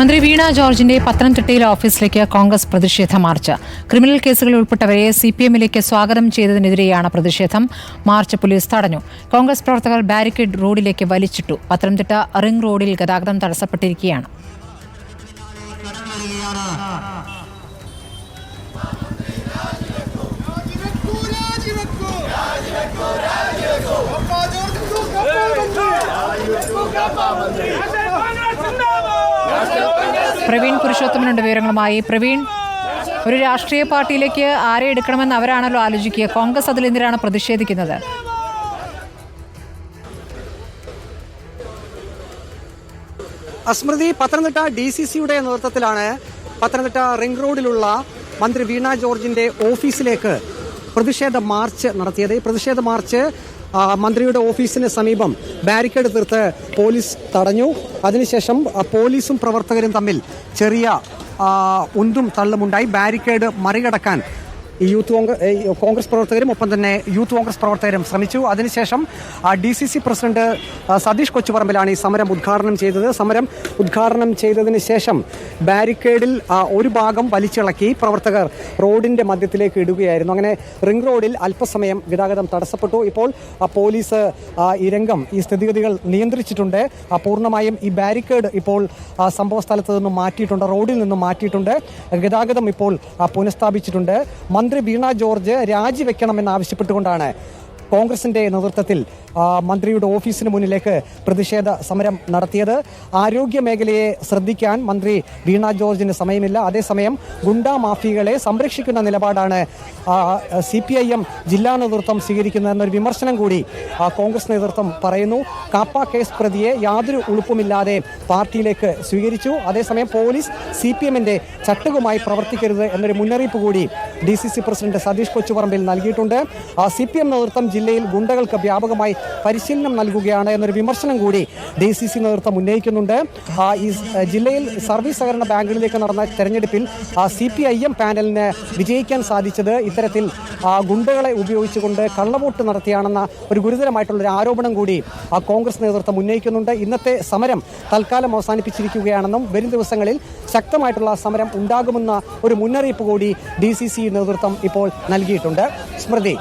മന്ത്രി വീണ ജോർജിന്റെ പത്തനംതിട്ടയിലെ ഓഫീസിലേക്ക് കോൺഗ്രസ് പ്രതിഷേധ മാർച്ച്. ക്രിമിനൽ കേസുകളിൽ ഉൾപ്പെട്ടവരെ സി പി എമ്മിലേക്ക് സ്വാഗതം ചെയ്തതിനെതിരെയാണ് പ്രതിഷേധം. മാർച്ച് പോലീസ് തടഞ്ഞു. കോൺഗ്രസ് പ്രവർത്തകർ ബാരിക്കേഡ് റോഡിലേക്ക് വലിച്ചിട്ടു. പത്തനംതിട്ട റിംഗ് റോഡിൽ ഗതാഗതം തടസ്സപ്പെട്ടിരിക്കുകയാണ്. മന്ത്രി പ്രവീൺ പുരുഷോത്തമനുണ്ട് വിവരങ്ങളുമായി. പ്രവീൺ ഒരു രാഷ്ട്രീയ പാർട്ടിയിലേക്ക് ആരെ എടുക്കണമെന്ന് അവരാണല്ലോ ആലോചിക്കുക. കോൺഗ്രസ് അതിൽ എന്തിനാണ് പ്രതിഷേധിക്കുന്നത്? അസ്മൃതി പത്തനംതിട്ട ഡി സി സിയുടെ നേതൃത്വത്തിലാണ് പത്തനംതിട്ട റിംഗ് റോഡിലുള്ള മന്ത്രി വീണ ജോർജിന്റെ ഓഫീസിലേക്ക് പ്രതിഷേധ മാർച്ച് നടത്തിയത്. ഈ പ്രതിഷേധ മാർച്ച് മന്ത്രിയുടെ ഓഫീസിന് സമീപം ബാരിക്കേഡ് തീർത്ത് പോലീസ് തടഞ്ഞു. അതിനുശേഷം പോലീസും പ്രവർത്തകരും തമ്മിൽ ചെറിയ ഉന്തും തള്ളുമുണ്ടായി. ബാരിക്കേഡ് മറികടക്കാൻ ഈ യൂത്ത് കോൺഗ്രസ് പ്രവർത്തകരും ഒപ്പം തന്നെ യൂത്ത് കോൺഗ്രസ് പ്രവർത്തകരും ശ്രമിച്ചു. അതിനുശേഷം D C C president Satheesh കൊച്ചുപറമ്പിലാണ് ഈ സമരം ഉദ്ഘാടനം ചെയ്തത്. സമരം ഉദ്ഘാടനം ചെയ്തതിന് ശേഷം ബാരിക്കേഡിൽ ഒരു ഭാഗം വലിച്ചിളക്കി പ്രവർത്തകർ റോഡിന്റെ മധ്യത്തിലേക്ക് ഇടുകയായിരുന്നു. അങ്ങനെ റിംഗ് റോഡിൽ അല്പസമയം ഗതാഗതം തടസ്സപ്പെട്ടു. ഇപ്പോൾ പോലീസ് ഈ രംഗം ഈ സ്ഥിതിഗതികൾ നിയന്ത്രിച്ചിട്ടുണ്ട്. പൂർണമായും ഈ ബാരിക്കേഡ് ഇപ്പോൾ സംഭവ സ്ഥലത്ത് നിന്നും മാറ്റിയിട്ടുണ്ട് റോഡിൽ നിന്നും മാറ്റിയിട്ടുണ്ട്. ഗതാഗതം ഇപ്പോൾ പുനഃസ്ഥാപിച്ചിട്ടുണ്ട്. മന്ത്രി വീണ ജോർജ് രാജിവെക്കണമെന്ന് ആവശ്യപ്പെട്ടുകൊണ്ടാണ് കോൺഗ്രസിന്റെ നേതൃത്വത്തിൽ മന്ത്രിയുടെ ഓഫീസിന് മുന്നിലേക്ക് പ്രതിഷേധ സമരം നടത്തിയത്. ആരോഗ്യ മേഖലയെ ശ്രദ്ധിക്കാൻ മന്ത്രി വീണ ജോർജിന് സമയമില്ല. അതേസമയം ഗുണ്ടാ മാഫിയകളെ സംരക്ഷിക്കുന്ന നിലപാടാണ് സി പി ഐ എം ജില്ലാ നേതൃത്വം സ്വീകരിക്കുന്നതെന്നൊരു വിമർശനം കൂടി കോൺഗ്രസ് നേതൃത്വം പറയുന്നു. കാപ്പ കേസ് പ്രതിയെ യാതൊരു ഉളുപ്പുമില്ലാതെ പാർട്ടിയിലേക്ക് സ്വീകരിച്ചു. അതേസമയം പോലീസ് സി പി എമ്മിന്റെ ചട്ടകുമായി പ്രവർത്തിക്കരുത് എന്നൊരു മുന്നറിയിപ്പ് കൂടി D C C president Satheesh Kochuparambil നൽകിയിട്ടുണ്ട്. സി പി എം നേതൃത്വം ജില്ലയിൽ ഗുണ്ടകൾക്ക് വ്യാപകമായി പരിശീലനം നൽകുകയാണ് എന്നൊരു വിമർശനം കൂടി ഡി സി സി നേതൃത്വം ഉന്നയിക്കുന്നുണ്ട്. ഈ ജില്ലയിൽ സർവീസ് സഹകരണ ബാങ്കുകളിലേക്ക് നടന്ന തെരഞ്ഞെടുപ്പിൽ സി പി ഐ എം പാനലിന് വിജയിക്കാൻ സാധിച്ചത് ഇത്തരത്തിൽ ഗുണ്ടകളെ ഉപയോഗിച്ചുകൊണ്ട് കള്ളവോട്ട് നടത്തിയാണെന്ന ഒരു ഗുരുതരമായിട്ടുള്ള ഒരു ആരോപണം കൂടി കോൺഗ്രസ് നേതൃത്വം ഉന്നയിക്കുന്നുണ്ട്. ഇന്നത്തെ സമരം തൽക്കാലം അവസാനിപ്പിച്ചിരിക്കുകയാണെന്നും വരും ദിവസങ്ങളിൽ ശക്തമായിട്ടുള്ള സമരം ഉണ്ടാകുമെന്ന ഒരു മുന്നറിയിപ്പ് കൂടി ഡി സി സി നേതൃത്വം ഇപ്പോൾ നൽകിയിട്ടുണ്ട്. സ്മൃതി.